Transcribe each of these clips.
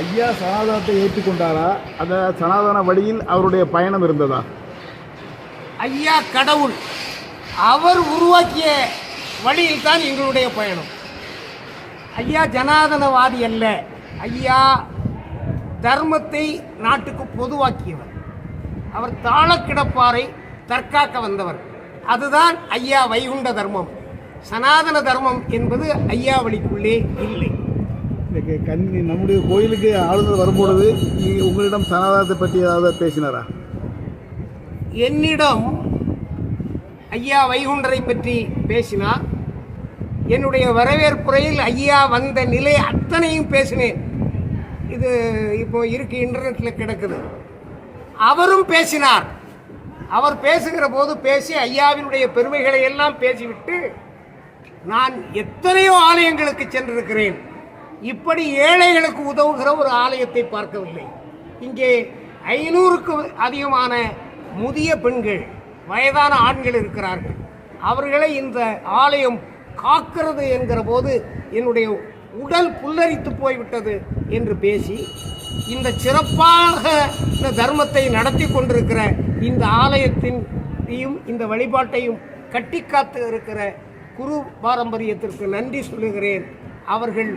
ஐயா சனாதனத்தை ஏற்றுக்கொண்டாரா? அந்த சனாதன வழியில் அவருடைய பயணம் இருந்ததா? ஐயா கடவுள் அவர் உருவாக்கிய வழியில் தான் எங்களுடைய பயணம். ஐயா ஜனாதனவாதி அல்ல. ஐயா தர்மத்தை நாட்டுக்கு பொதுவாக்கியவர். அவர் தாளக்கிடப்பாரை தற்காக்க வந்தவர். அதுதான் ஐயா வைகுண்ட தர்மம். சனாதன தர்மம் என்பது ஐயா வழிக்குள்ளே இல்லை. கண்ணி நம்முடைய கோயிலுக்கு ஆளுநர் வரும்பொழுது நீங்கள் உங்களிடம் சனாதனத்தை பற்றி ஏதாவது பேசினாரா? என்னிடம் ஐயா வைகுண்டரை பற்றி பேசினார். என்னுடைய வரவேற்புரையில் ஐயா வந்த நிலை அத்தனையும் பேசினேன். இது இப்போ இருக்கு இன்டர்நெட்டில் கிடக்குது. அவரும் பேசினார். அவர் பேசுகிற போது பேசி ஐயாவினுடைய பெருமைகளை எல்லாம் பேசிவிட்டு நான் எத்தனையோ ஆலயங்களுக்கு சென்றிருக்கிறேன். இப்படி ஏழைகளுக்கு உதவுகிற ஒரு ஆலயத்தை பார்க்கவில்லை. இங்கே ஐநூறுக்கு அதிகமான முதிய பெண்கள் வயதான ஆண்கள் இருக்கிறார்கள். அவர்களை இந்த ஆலயம் காக்கிறது என்கிற போது என்னுடைய உடல் புல்லரித்து போய்விட்டது என்று பேசி இந்த சிறப்பாக இந்த தர்மத்தை நடத்தி கொண்டிருக்கிற இந்த ஆலயத்தின் இந்த வழிபாட்டையும் கட்டி காத்து இருக்கிற குரு பாரம்பரியத்திற்கு நன்றி சொல்லுகிறேன். அவர்கள்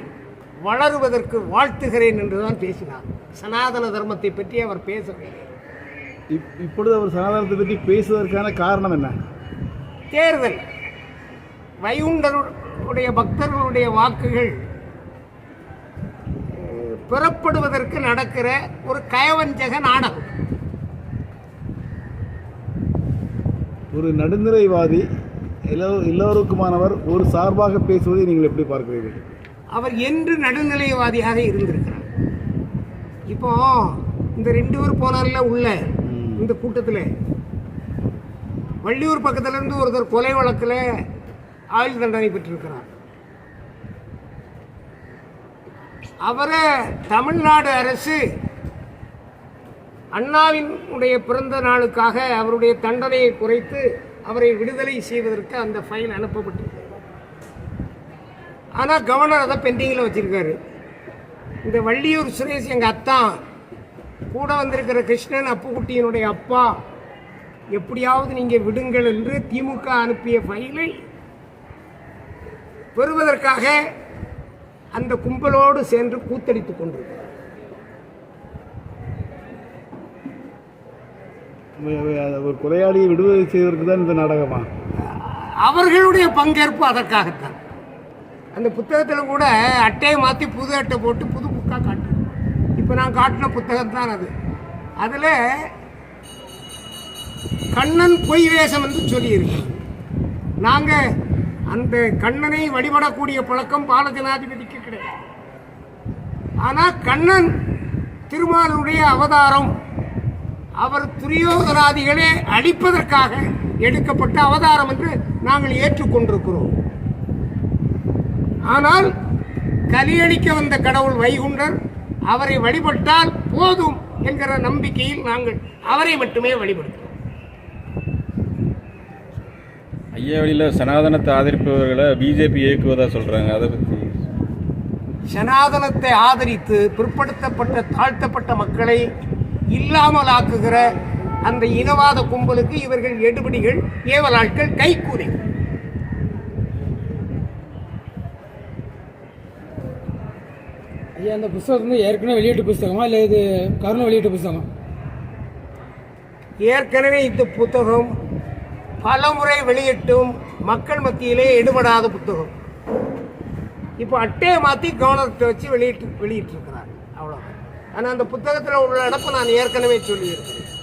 வளருவதற்கு வாழ்த்துகிறேன் என்றுதான் பேசினார். சனாதன தர்மத்தை பற்றி அவர் பேசவில்லை. இப் இப்பொழுது அவர் சனாதனத்தை பற்றி பேசுவதற்கான காரணம் என்ன? தேர்தல். வைகுண்டருடைய பக்தர்களுடைய வாக்குகள் பெறப்படுவதற்கு நடக்கிற ஒரு கயவஞ்சக நாடகம். ஒரு நடுநிலைவாதி எல்லோ எல்லோருக்குமானவர் ஒரு சார்பாக பேசுவதை நீங்கள் எப்படி பார்க்கிறீர்கள்? அவர் என்று நடுநிலைவாதியாக இருந்திருக்கிறார். இப்போ இந்த ரெண்டு பேர் போனார்ல உள்ள இந்த கூட்டத்தில் வள்ளியூர் பக்கத்துல இருந்து ஒருத்தர் கொலை வழக்கில் ஆயுள் தண்டனை பெற்றிருக்கிறார். அவரை தமிழ்நாடு அரசு அண்ணாவின் உடைய பிறந்த நாளுக்காக அவருடைய தண்டனையை குறைத்து அவரை விடுதலை செய்வதற்கு அந்த ஃபைல் அனுப்பப்பட்டிருக்கு ஆனால் கவர்னர் அதை பெண்டிங்கில் வச்சிருக்காரு. இந்த வள்ளியூர் சுரேஷ் எங்கள் அத்தான் கூட வந்திருக்கிற கிருஷ்ணன் அப்புக்குட்டியினுடைய அப்பா எப்படியாவது நீங்கள் விடுங்கள் என்று திமுக அனுப்பிய ஃபைலை பெறுவதற்காக அந்த கும்பலோடு சென்று கூத்தடித்துக் கொண்டிருக்கிறார். ஒரு கொலையாளியை விடுதலை செய்வதற்கு தான் இந்த நாடகமா? அவர்களுடைய பங்கேற்பு அதற்காகத்தான். அந்த புத்தகத்தில் கூட அட்டையை மாற்றி புது அட்டை போட்டு புது புக்காக காட்டு இப்போ நான் காட்டின புத்தகம் தான் அது. அதில் கண்ணன் பொய் வேஷம் என்று சொல்லியிருக்கேன் நாங்கள் அந்த கண்ணனை வழிபடக்கூடிய பழக்கம் பால ஜனாதிபதிக்கு கிடையாது. ஆனால் கண்ணன் திருமாலுடைய அவதாரம் அவர் துரியோதனாதிகளை அழிப்பதற்காக எடுக்கப்பட்ட அவதாரம் என்று நாங்கள் ஏற்றுக்கொண்டிருக்கிறோம். ஆனால் கலியளிக்க வந்த கடவுள் வைகுண்டர் அவரை வழிபட்டால் போதும் என்கிற நம்பிக்கையில் நாங்கள் அவரை மட்டுமே வழிபடுகிறோம். ஐயா வழியில் சனாதனத்தை ஆதரிப்பவர்களை பிஜேபி இயக்குவதா சொல்கிறாங்க அதை பற்றி சனாதனத்தை ஆதரித்து பிற்படுத்தப்பட்ட தாழ்த்தப்பட்ட மக்களை இல்லாமல் ஆக்குகிற அந்த இனவாத கும்பலுக்கு இவர்கள் எடுபடிகள் ஏவலாட்கள் கைக்கூலி ஐயா இந்த புஸ்தகம் வந்து ஏற்கனவே வெளியிட்ட புஸ்தகமா? இல்லை இது கருணை வெளியிட்ட புஸ்தகம்? ஏற்கனவே இந்த புத்தகம் பலமுறை வெளியிட்டும் மக்கள் மத்தியிலே எடுபடாத புத்தகம். இப்போ அட்டையை மாற்றி கவர்னர்கிட்ட வச்சு வெளியிட்டு வெளியிட்டிருக்கிறாங்க அவ்வளோ ஆனால் அந்த புத்தகத்தில் உள்ள நடப்பை நான் ஏற்கனவே சொல்லியிருக்கிறேன்.